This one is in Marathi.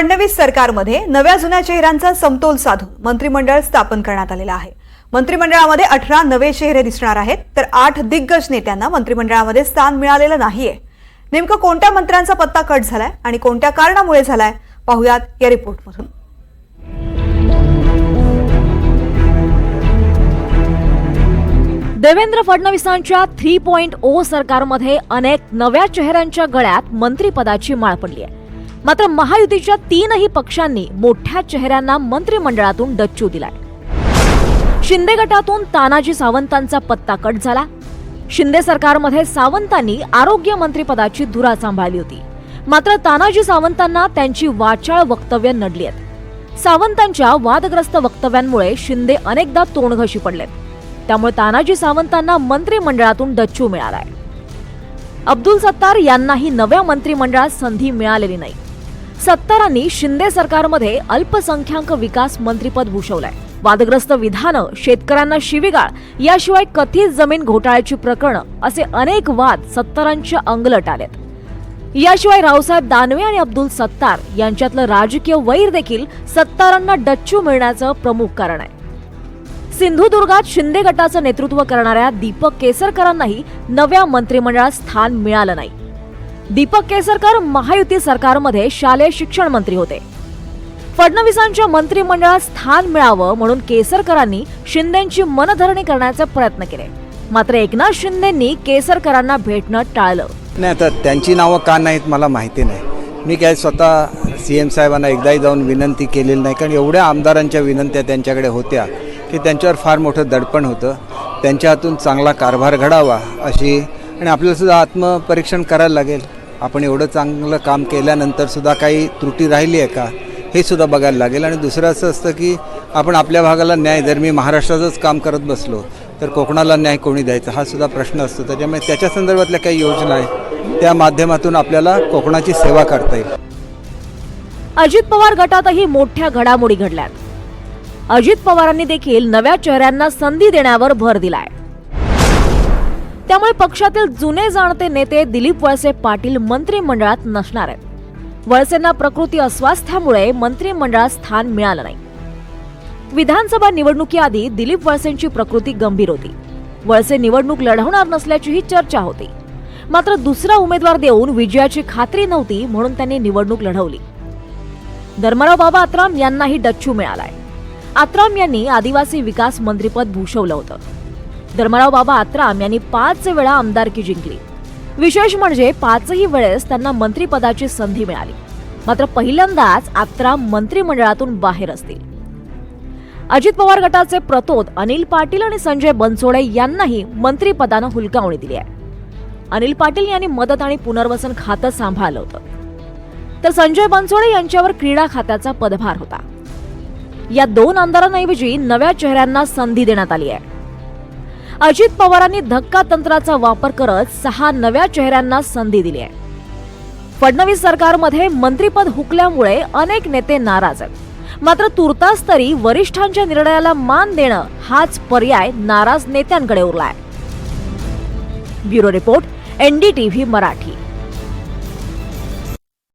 फडणवीस सरकारमध्ये नव्या जुन्या चेहऱ्यांचा समतोल साधून मंत्रिमंडळ स्थापन करण्यात आलेलं आहे. मंत्रिमंडळामध्ये अठरा नवे चेहरे दिसणार आहेत तर आठ दिग्गज नेत्यांना मंत्रिमंडळामध्ये स्थान मिळालेलं नाहीये. नेमकं कोणत्या मंत्र्यांचा पत्ता कट झालाय आणि कोणत्या कारणामुळे झालाय पाहुयात या रिपोर्टमधून. देवेंद्र फडणवीसांच्या थ्री पॉइंट ओ सरकारमध्ये अनेक नव्या चेहऱ्यांच्या गळ्यात मंत्रिपदाची माळ पडली आहे मात्र महायुतीच्या तीनही पक्षांनी मोठ्या चेहऱ्यांना मंत्रिमंडळातून डच्चू दिलाय. शिंदे गटातून तानाजी सावंतांचा पत्ता कट झाला. शिंदे सरकारमध्ये सावंतांनी आरोग्य मंत्रीपदाची धुरा सांभाळली होती. मात्र तानाजी सावंतांना त्यांची वाचाळ वक्तव्य नडली आहेत. सावंतांच्या वादग्रस्त वक्तव्यांमुळे शिंदे अनेकदा तोंडघशी पडलेत. त्यामुळे तानाजी सावंतांना मंत्रिमंडळातून डच्चू मिळालाय. अब्दुल सत्तार यांनाही नव्या मंत्रिमंडळात संधी मिळालेली नाही. सत्तारांनी शिंदे सरकारमध्ये अल्पसंख्याक विकास मंत्रिपद भूषवलंय. वादग्रस्त विधानं शेतकऱ्यांना शिवीगाळ याशिवाय कथित जमीन घोटाळ्याची प्रकरणं असे अनेक वाद सत्तारांच्या अंगलट आलेत. याशिवाय रावसाहेब दानवे आणि अब्दुल सत्तार यांच्यातलं राजकीय वैर देखील सत्तारांना डच्चू मिळण्याचं प्रमुख कारण आहे. सिंधुदुर्गात शिंदे गटाचं नेतृत्व करणाऱ्या दीपक केसरकरांनाही नव्या मंत्रिमंडळात स्थान मिळालं नाही. दीपक केसरकर महायुती सरकारमध्ये शालेय शिक्षण मंत्री होते. फडणवीसांच्या मंत्रिमंडळात स्थान मिळावं म्हणून केसरकरांनी शिंदेची मनधरणी करण्याचे प्रयत्न केले. मात्र एकनाथ शिंदेंनी केसरकरांना भेटणं टाळलं. नाही आता त्यांची नावं का नाहीत मला माहिती नाही. मी काय स्वतः सी एम साहेबांना एकदाही जाऊन विनंती केलेली नाही कारण एवढ्या आमदारांच्या विनंत्या त्यांच्याकडे होत्या की त्यांच्यावर फार मोठं दडपण होतं. त्यांच्या हातून चांगला कारभार घडावा अशी आणि आपल्याला सुद्धा आत्मपरीक्षण करायला लागेल. आपण एवढं चांगलं काम केल्यानंतर सुद्धा काही त्रुटी राहिली आहे का? हे सुद्धा बघायला लागेल. आणि दुसरं असं असतं की आपण आपल्या भागाला न्याय जर मी महाराष्ट्राचंच काम करत बसलो तर कोकणाला न्याय कोणी द्यायचा? हा सुद्धा प्रश्न असतो. त्याच्यामुळे त्याच्या संदर्भातल्या काही योजना आहेत त्या माध्यमातून आपल्याला कोकणाची सेवा करता येईल. अजित पवार गटातही मोठ्या घडामोडी घडल्यात. अजित पवारांनी देखील नव्या चेहऱ्यांना संधी देण्यावर भर दिलाय. त्यामुळे पक्षातील जुने जाणते नेते दिलीप वळसे पाटील मंत्रिमंडळात नसणार आहेत. वळसेंना प्रकृती अस्वास्थ्यामुळे मंत्रिमंडळात स्थान मिळालं नाही. विधानसभा निवडणुकीआधी दिलीप वळसेंची प्रकृती गंभीर होती. वळसे निवडणूक लढवणार नसल्याचीही चर्चा होती. मात्र दुसरा उमेदवार देऊन विजयाची खात्री नव्हती म्हणून त्यांनी निवडणूक लढवली. धर्मराव बाबा आत्राम यांनाही डच्चू मिळालाय. आत्राम यांनी आदिवासी विकास मंत्रिपद भूषवलं होतं. धर्मराव बाबा आत्राम यांनी पाच वेळा आमदारकी जिंकली. विशेष म्हणजे पाचही वेळेस त्यांना मंत्रिपदाची संधी मिळाली. मात्र पहिल्यांदाच आत्राम मंत्रिमंडळातून बाहेर असतील. अजित पवार गटाचे प्रतोद अनिल पाटील आणि संजय बनसोडे यांनाही मंत्रिपदानं हुलकावणी दिली आहे. अनिल पाटील यांनी मदत आणि पुनर्वसन खातं सांभाळलं होतं. तर संजय बनसोडे यांच्यावर क्रीडा खात्याचा पदभार होता. या दोन आमदारांऐवजी नव्या चेहऱ्यांना संधी देण्यात आली आहे. अजित पवारांनी धक्का तंत्राचा वापर करत सहा नव्या चेहऱ्यांना संधी दिली आहे. फडणवीस सरकारमध्ये मंत्रीपद हुकल्यामुळे अनेक नेते नाराज आहेत. मात्र तुर्तास तरी वरिष्ठांच्या निर्णयाला मान देणं हाच पर्याय नाराज नेत्यांकडे उरलाय. Bureau report NDTV Marathi.